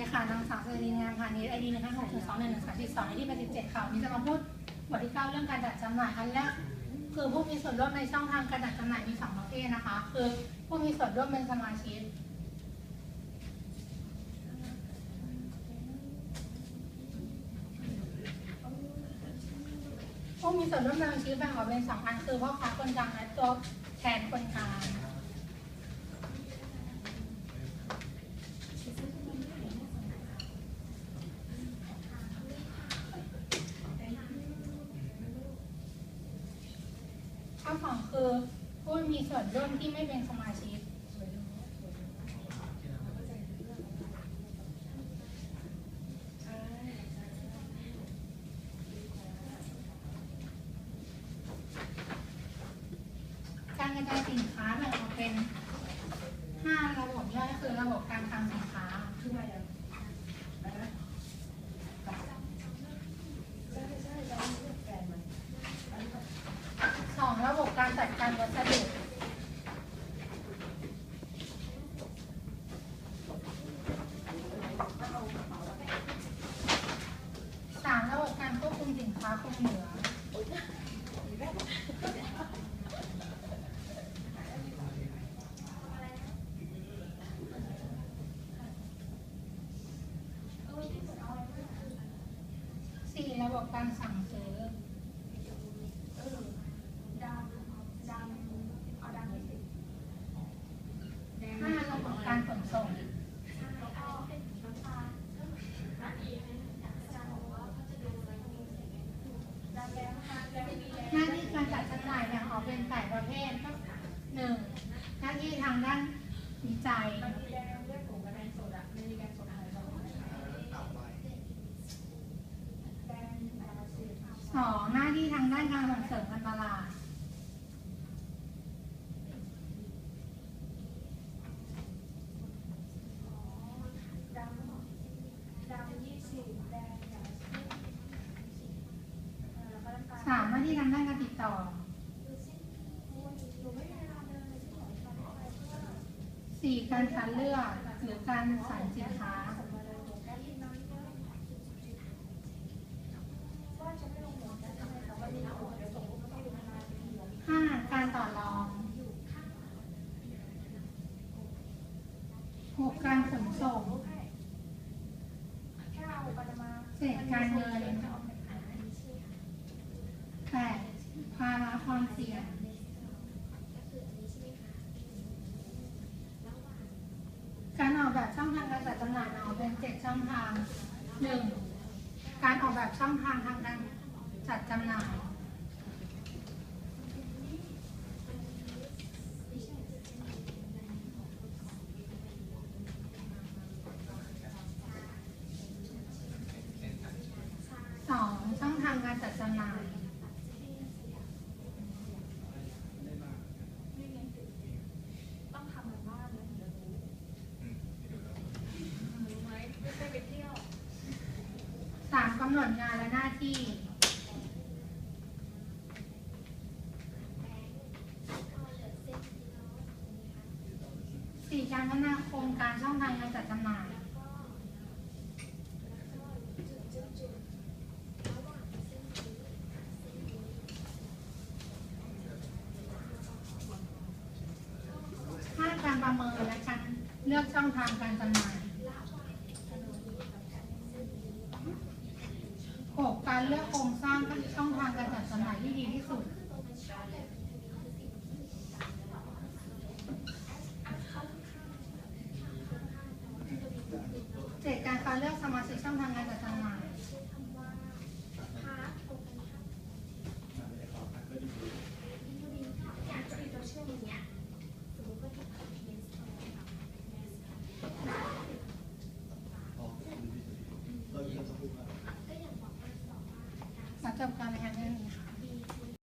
ดีค่ะนางสาวสุรินทร์งามพาณิชย์ไอดีหนึ่งห้าหกถึงสองหนึ่งหนึ่งสามสี่สองไอดีแปดสิบเจ็ดค่ะวันนี้จะมาพูดบทที่เก้าเรื่องการจัดจำหน่ายอันแรกคือผู้มีส่วนร่วมในช่องทางการจัดจำหน่ายมีสองประเภทนะคะ คือผู้มีส่วนร่วมเป็นสมาชิกผู้มีส่วนร่วมในบัญชีแบ่งออกเป็นสองอันคือพ่อค้าคนกลางและตัวแทนคนกลาง ข้อสองคือผู้มีส่วนร่วมที่ไม่เป็นสมาชิก การกระจายสินค้าแบ่งออกเป็น 5 ระบบย่อยคือระบบการคลังสินค้า สองระบบการจัดการวัสดุ สามระบบการ ควบคุมสินค้าคงเหนือสี่ระบบการสั่งซื้อ ห้าระบบการขนส่ง หน้าที่การจัดจำหน่ายแบ่งออก เป็นแปดประเภทก็หนึ่งหน้าที่ทางด้านวิจัยสองหน้าที่ทางด้านการส่งเสริมการตลาดสามหน้าที่ทางด้านการติดต่อ สี่การคัดเลือกหรือการสั่งสินค้าห้าการต่อรองหกการขนส่งเจ็ดการเงินแปดภาระความเสี่ยง การออกแบบช่องทางการจัดจำหน่ายออกเป็นเจ็ด ช่องทางหนึ่งการออกแบบช่องทางทางการจัดจำหน่ายสองช่องทางการจัดจำหน่าย สามกำหนดงานและหน้าที่สี่การพัฒนาโครงการช่องทางการจัดจำหน่ายห้าการประเมินและการเลือกช่องทางการจำหน่าย ห กการเลือกโครงสร้างช่องทางการจัดจำหน่ายที่ดีที่สุดเจ็ดการคัดเลือกสมาชิกช่องทางการจัด Welcome coming